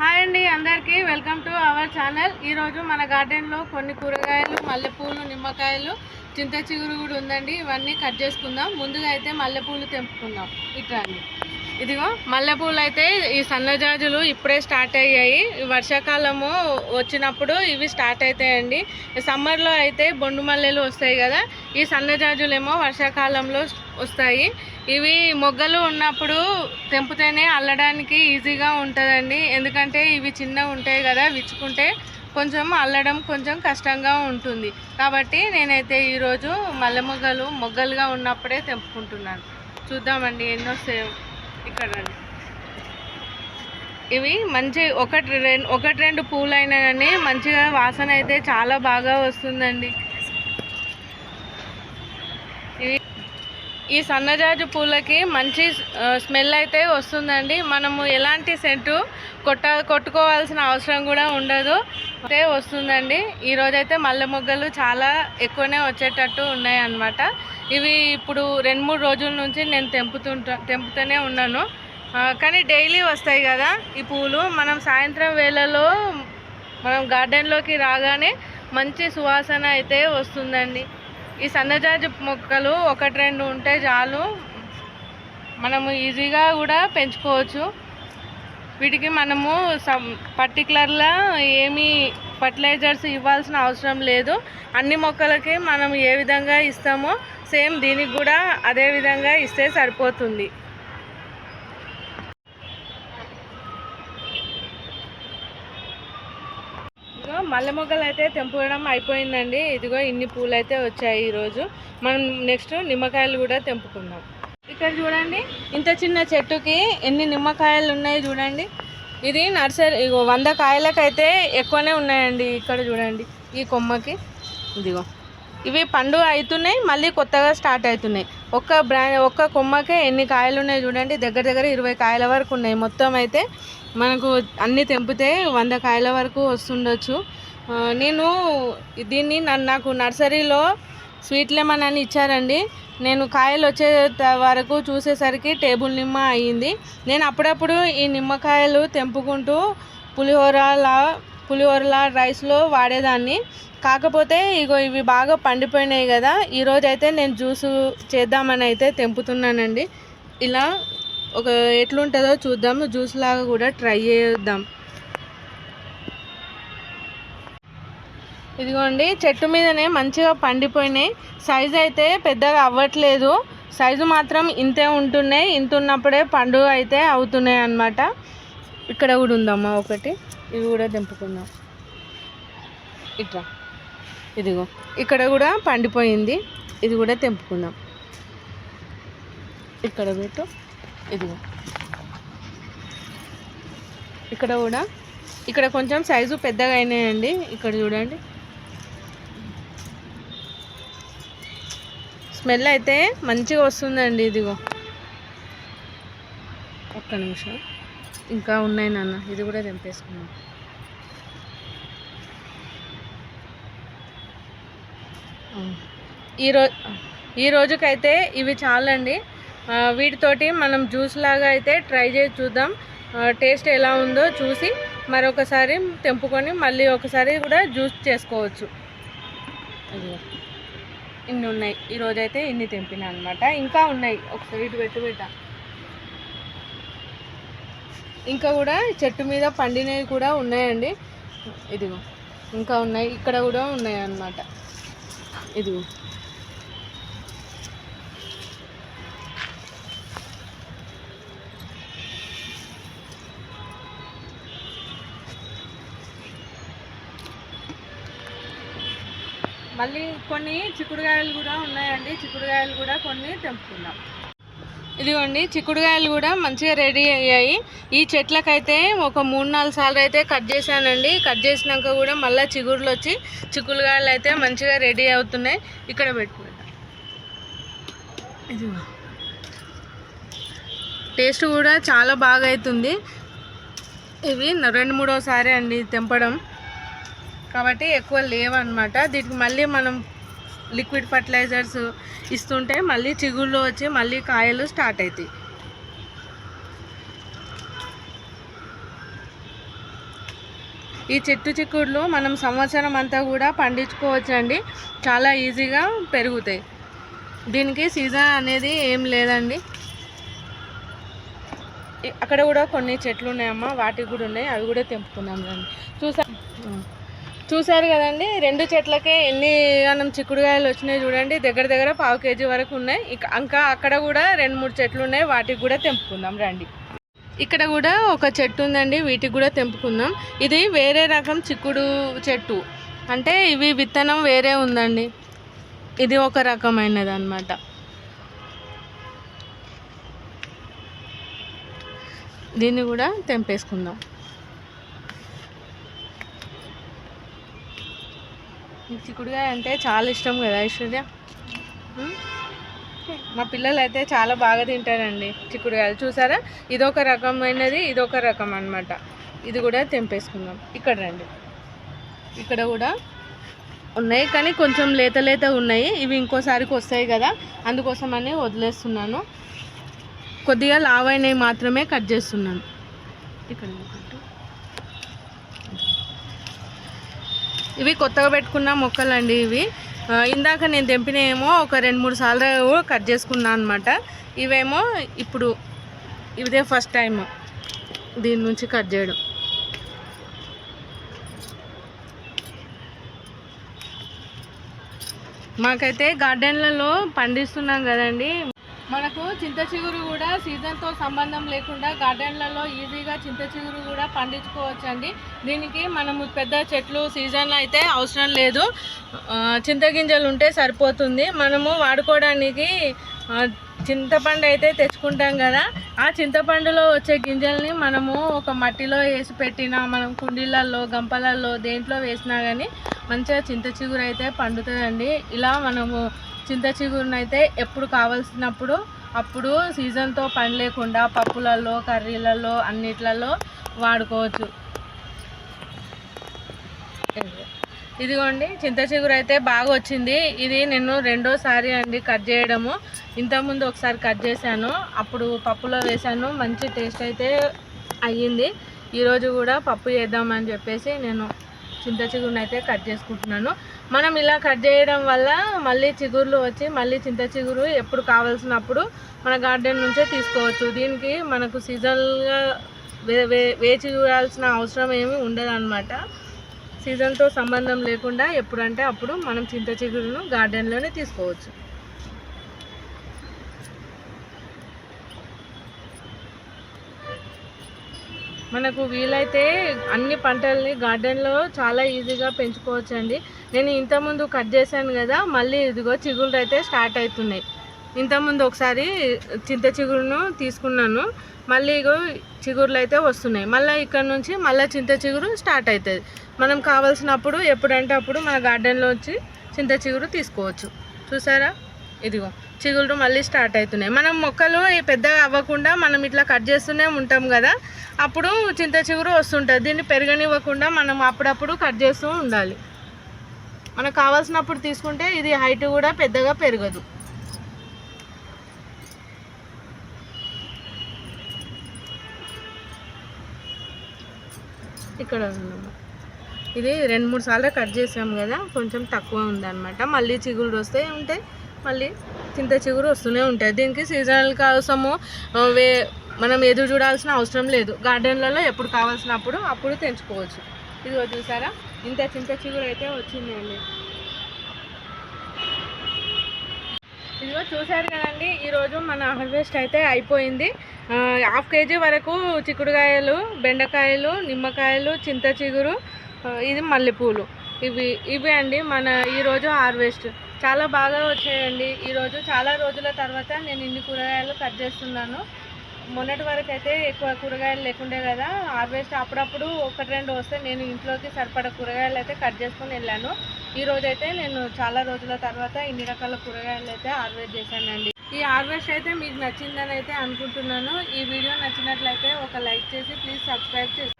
Hi అండి అందరికీ. Welcome to our channel. ఈరోజు మన గార్డెన్లో కొన్ని కూరగాయలు మల్లెపూలు నిమ్మకాయలు చింత చిగురు కూడా ఉందండి. ఇవన్నీ కట్ చేసుకుందాం. ముందుగా అయితే మల్లెపూలు తెంపుకుందాం. ఇట్లా ఇదిగో మల్లెపూలు అయితే ఈ సన్నజాజులు ఇప్పుడే స్టార్ట్ అయ్యాయి. వర్షాకాలము వచ్చినప్పుడు ఇవి స్టార్ట్ అవుతాయండి. సమ్మర్లో అయితే బొండు మల్లెలు వస్తాయి కదా. ఈ సన్నజాజులేమో వర్షాకాలంలో వస్తాయి. ఇవి మొగ్గలు ఉన్నప్పుడు తెంపితేనే అల్లడానికి ఈజీగా ఉంటుందండి. ఎందుకంటే ఇవి చిన్న ఉంటాయి కదా విచ్చుకుంటే కొంచెం అల్లడం కొంచెం కష్టంగా ఉంటుంది. కాబట్టి నేనైతే ఈరోజు మల్లె మొగ్గలు మొగ్గలుగా ఉన్నప్పుడే తెంపుకుంటున్నాను. చూద్దామండి ఎన్నో సేవ్ ఇక్కడ రండి. ఇవి మంచి ఒకటి రెండు ఒకటి రెండు పూలు కానీ మంచిగా వాసన అయితే చాలా బాగా వస్తుందండి. ఇవి ఈ సన్నజాజు పూలకి మంచి స్మెల్ అయితే వస్తుందండి. మనము ఎలాంటి సెంటు కొట్ట కొట్టుకోవాల్సిన అవసరం కూడా ఉండదు. అయితే వస్తుందండి. ఈరోజైతే మల్లె మొగ్గలు చాలా ఎక్కువనే వచ్చేటట్టు ఉన్నాయి అన్నమాట ఇవి ఇప్పుడు రెండు మూడు రోజుల నుంచి నేను తెంపుతుంటా తెంపుతూనే ఉన్నాను. కానీ డైలీ వస్తాయి కదా ఈ పూలు. మనం సాయంత్రం వేళలో మనం గార్డెన్లోకి రాగానే మంచి సువాసన అయితే వస్తుందండి. ఈ సన్నజాజి మొక్కలు ఒకటి రెండు ఉంటే చాలు. మనము ఈజీగా కూడా పెంచుకోవచ్చు. వీటికి మనము సమ్ పర్టికులర్గా ఏమీ ఫర్టిలైజర్స్ ఇవ్వాల్సిన అవసరం లేదు. అన్ని మొక్కలకి మనం ఏ విధంగా ఇస్తామో సేమ్ దీనికి కూడా అదే విధంగా ఇస్తే సరిపోతుంది. మల్లె మొగ్గలు అయితే తెంపుకోవడం అయిపోయిందండి. ఇదిగో ఇన్ని పూలు అయితే వచ్చాయి ఈరోజు. మనం నెక్స్ట్ నిమ్మకాయలు కూడా తెంపుకుందాం. ఇక్కడ చూడండి ఇంత చిన్న చెట్టుకి ఎన్ని నిమ్మకాయలు ఉన్నాయి చూడండి. ఇది నర్సరీ ఇగో వంద కాయలకైతే ఎక్కువనే ఉన్నాయండి ఇక్కడ చూడండి ఈ కొమ్మకి. ఇదిగో. ఇవి పండు అవుతున్నాయి మళ్ళీ కొత్తగా స్టార్ట్ అవుతున్నాయి ఒక్క బ్రా ఒక్క కొమ్మకే ఎన్ని కాయలు ఉన్నాయి చూడండి. దగ్గర దగ్గర ఇరవై కాయల వరకు ఉన్నాయి. మొత్తం అయితే మనకు అన్నీ తెంపితే వంద కాయల వరకు వస్తుండొచ్చు. నేను దీన్ని నాకు నర్సరీలో స్వీట్ లెమన్ అని ఇచ్చారండి. నేను కాయలు వచ్చే త- వరకు చూసేసరికి టేబుల్ నిమ్మ అయ్యింది నేను అప్పుడప్పుడు ఈ నిమ్మకాయలు తెంపుకుంటూ పులిహోరలా పులిహోరలా రైస్లో వాడేదాన్ని. కాకపోతే ఇగో ఇవి బాగా పండిపోయినాయి కదా ఈరోజైతే నేను జ్యూస్ చేద్దామని అయితే తెంపుతున్నానండి. ఇలా ఒక ఎట్లుంటుందో చూద్దాం జ్యూస్ లాగా కూడా ట్రై చేద్దాం. ఇదిగోండి చెట్టు మీదనే మంచిగా పండిపోయినాయి. సైజు అయితే పెద్దగా అవ్వట్లేదు. సైజు మాత్రం ఇంతే ఉంటున్నాయి. ఇంత ఉన్నప్పుడే పండుగ అయితే అవుతున్నాయి అన్నమాట. ఇక్కడ కూడా ఉందమ్మా ఒకటి. ఇవి కూడా తెంపుకుందాం. ఇట్లా ఇదిగో. ఇక్కడ కూడా పండిపోయింది. ఇది కూడా తెంపుకుందాం. ఇక్కడ పెట్టు. ఇదిగో. ఇక్కడ కూడా. ఇక్కడ కొంచెం సైజు పెద్దగా అయినాయండి. ఇక్కడ చూడండి. స్మెల్ అయితే మంచిగా వస్తుందండి ఇదిగో. ఒక్క నిమిషం. ఇంకా ఉన్నాయి నాన్న ఇది కూడా తెంపేసుకున్నాం ఈ రో ఈ రోజుకైతే ఇవి చాలండి. వీటితోటి మనం జ్యూస్ లాగా అయితే ట్రై చేసి చూద్దాం. టేస్ట్ ఎలా ఉందో చూసి మరొకసారి తెంపుకొని మళ్ళీ ఒకసారి కూడా జ్యూస్ చేసుకోవచ్చు. ఇన్ని ఉన్నాయి. ఈరోజు అయితే ఇన్ని తెంపిన అనమాట ఇంకా ఉన్నాయి. ఒకసారి ఇటు పెట్టు బిడ్డ. ఇంకా కూడా చెట్టు మీద పండినవి కూడా ఉన్నాయండి. ఇదిగో. ఇంకా ఉన్నాయి. ఇక్కడ కూడా ఉన్నాయి అన్నమాట ఇదిగో. మళ్ళీ కొన్ని చిక్కుడుకాయలు కూడా ఉన్నాయండి. చిక్కుడుకాయలు కూడా కొన్ని తెంపుకుందాం. ఇదిగోండి చిక్కుడుకాయలు కూడా మంచిగా రెడీ అయ్యాయి. ఈ చెట్లకైతే ఒక మూడు నాలుగు సార్లు అయితే కట్ చేశానండి. కట్ చేసినాక కూడా మళ్ళీ చిగురులు వచ్చి చిక్కుడుకాయలు అయితే మంచిగా రెడీ అవుతున్నాయి. ఇక్కడ పెట్టుకుంటాం ఇదిగో. టేస్ట్ కూడా చాలా బాగా అవుతుంది. ఇవి రెండు మూడోసారి అండి తెంపడం. కాబట్టి ఎక్కువ లేవన్నమాట. దీనికి మళ్ళీ మనం లిక్విడ్ ఫర్టిలైజర్స్ ఇస్తుంటే మళ్ళీ చిగుళ్ళు వచ్చి మళ్ళీ కాయలు స్టార్ట్ అవుతాయి ఈ చెట్టు చిక్కుడులు మనం సంవత్సరం అంతా కూడా పండించుకోవచ్చండి. చాలా ఈజీగా పెరుగుతాయి. దీనికి సీజన్ అనేది ఏం లేదండి. అక్కడ కూడా కొన్ని చెట్లు ఉన్నాయమ్మా వాటికి కూడా ఉన్నాయి. అవి కూడా తెంపుకుందాం రండి. చూసా చూశారు కదండి రెండు చెట్లకే ఎన్ని అన్నం చిక్కుడుకాయలు వచ్చినాయి చూడండి దగ్గర దగ్గర పావు కేజీ వరకు ఉన్నాయి. ఇక- ఇంకా అక్కడ కూడా రెండు మూడు చెట్లు ఉన్నాయి వాటికి కూడా తెంపుకుందాం రండి. ఇక్కడ కూడా ఒక చెట్టు ఉందండి వీటికి కూడా తెంపుకుందాం. ఇది వేరే రకం చిక్కుడు చెట్టు. అంటే ఇవి విత్తనం వేరే ఉందండి. ఇది ఒక రకమైనది అనమాట దీన్ని కూడా తెంపేసుకుందాం. నీకు చిక్కుడుకాయ అంటే చాలా ఇష్టం కదా ఐశ్వర్య? మా పిల్లలు అయితే చాలా బాగా తింటారండి చిక్కుడుకాయలు. చూసారా? ఇదొక రకమైనది ఇదొక రకం అన్నమాట. ఇది కూడా తెంపేసుకుందాం. ఇక్కడ రండి. ఇక్కడ కూడా ఉన్నాయి కానీ కొంచెం లేత లేత ఉన్నాయి. ఇవి ఇంకోసారికి వస్తాయి కదా. అందుకోసమని వదిలేస్తున్నాను. కొద్దిగా లావైనవి మాత్రమే కట్ చేస్తున్నాను. ఇక్కడ ఇవి కొత్తగా పెట్టుకున్న మొక్కలు అండి ఇవి ఇందాక నేను తెంపినేమో ఒక రెండు మూడు సార్లు కట్ చేసుకున్నాను అనమాట ఇవేమో ఇప్పుడు ఇదే ఫస్ట్ టైం దీని నుంచి కట్ చేయడం. మాకైతే గార్డెన్లలో పండిస్తున్నాం కదండి. మనకు చింత చిగురు కూడా సీజన్తో సంబంధం లేకుండా గార్డెన్లలో ఈజీగా చింత చిగురు కూడా పండించుకోవచ్చండి. దీనికి మనము పెద్ద చెట్లు సీజన్లో అయితే అవసరం లేదు. చింతగింజలు ఉంటే సరిపోతుంది. మనము వాడుకోవడానికి చింతపండు అయితే తెచ్చుకుంటాం కదా. ఆ చింతపండులో వచ్చే గింజల్ని మనము ఒక మట్టిలో వేసి పెట్టినా మనం కుండీలలో గంపలలో దేంట్లో వేసినా కానీ మంచిగా చింత చిగురు అయితే పండుతుందండి. ఇలా మనము చింత చిగురుని అయితే ఎప్పుడు కావాల్సినప్పుడు అప్పుడు సీజన్తో పని లేకుండా పప్పులలో కర్రీలలో అన్నిట్లలో వాడుకోవచ్చు. ఇదిగోండి చింత చిగురు అయితే బాగా వచ్చింది. ఇది నేను రెండోసారి అండి కట్ చేయడము. ఇంతకుముందు ఒకసారి కట్ చేశాను. అప్పుడు పప్పులో వేశాను. మంచి టేస్ట్ అయితే అయ్యింది. ఈరోజు కూడా పప్పు చేద్దామని చెప్పేసి నేను చింత చిగురుని అయితే కట్ చేసుకుంటున్నాను. మనం ఇలా కట్ చేయడం వల్ల మళ్ళీ చిగుర్లు వచ్చి మళ్ళీ చింత చిగురు ఎప్పుడు కావాల్సినప్పుడు మన గార్డెన్ నుంచే తీసుకోవచ్చు. దీనికి మనకు సీజన్గా వే వే వేచి చూడాల్సిన అవసరం ఏమి ఉండదన్నమాట. సీజన్తో సంబంధం లేకుండా ఎప్పుడంటే అప్పుడు మనం చింత చిగురును గార్డెన్లోనే తీసుకోవచ్చు. మనకు వీలైతే అన్ని పంటల్ని గార్డెన్లో చాలా ఈజీగా పెంచుకోవచ్చు అండి నేను ఇంతకుముందు కట్ చేశాను కదా మళ్ళీ ఇదిగో చిగుళ్ళు అయితే స్టార్ట్ అవుతున్నాయి ఇంతకుముందు ఒకసారి చింత చిగురును తీసుకున్నాను మళ్ళీ ఇగో చిగురులు అయితే వస్తున్నాయి. మళ్ళీ ఇక్కడ నుంచి మళ్ళీ చింత చిగురు స్టార్ట్ అవుతుంది మనం కావాల్సినప్పుడు ఎప్పుడంటే అప్పుడు మన గార్డెన్లో వచ్చి చింత చిగురు తీసుకోవచ్చు. చూసారా? ఇదిగో. చిగుళ్ళు మళ్ళీ స్టార్ట్ అవుతున్నాయి. మనం మొక్కలు పెద్దగా అవ్వకుండా మనం ఇట్లా కట్ చేస్తూనే ఉంటాం కదా అప్పుడు చింత చిగురు వస్తుంటుంది. దీన్ని పెరగనివ్వకుండా మనం అప్పుడప్పుడు కట్ చేస్తూ ఉండాలి. మనకు కావాల్సినప్పుడు తీసుకుంటే ఇది హైట్ కూడా పెద్దగా పెరగదు. ఇక్కడ ఇది రెండు మూడు సార్లు కట్ చేసాం కదా కొంచెం తక్కువ ఉందన్నమాట. మళ్ళీ చిగురు వస్తే ఉంటాయి మళ్ళీ చింత చిగురు వస్తూనే ఉంటాయి. దీనికి సీజనల్ కోసము వే మనం ఎదురు చూడాల్సిన అవసరం లేదు. గార్డెన్లలో ఎప్పుడు కావాల్సినప్పుడు అప్పుడు తెంచుకోవచ్చు. ఇదిగో చూసారా? ఇంత చింత చిగురు అయితే వచ్చిందండి. ఇదిగో చూసారు కదండి ఈరోజు మన హార్వెస్ట్ అయితే అయిపోయింది. హాఫ్ కేజీ వరకు చిక్కుడుకాయలు బెండకాయలు నిమ్మకాయలు చింత చిగురు ఇది మల్లెపూలు. ఇవి ఇవి అండి మన ఈరోజు హార్వెస్ట్ చాలా బాగా వచ్చాయండి. ఈరోజు చాలా రోజుల తర్వాత నేను ఇన్ని కూరగాయలు కట్ చేస్తున్నాను. మొన్నటి వరకు అయితే ఎక్కువ కూరగాయలు లేకుండే కదా హార్వెస్ట్ అప్పుడప్పుడు ఒకటి రెండు వస్తే నేను ఇంట్లోకి సరిపడా కూరగాయలు అయితే కట్ చేసుకొని వెళ్ళాను. ఈ రోజైతే నేను చాలా రోజుల తర్వాత ఇన్ని రకాల కూరగాయలు అయితే హార్వెస్ట్ చేశానండి. ఈ హార్వెస్ట్ అయితే మీకు నచ్చిందని అయితే అనుకుంటున్నాను. ఈ వీడియో నచ్చినట్లయితే ఒక లైక్ చేసి ప్లీజ్ సబ్స్క్రైబ్ చేసి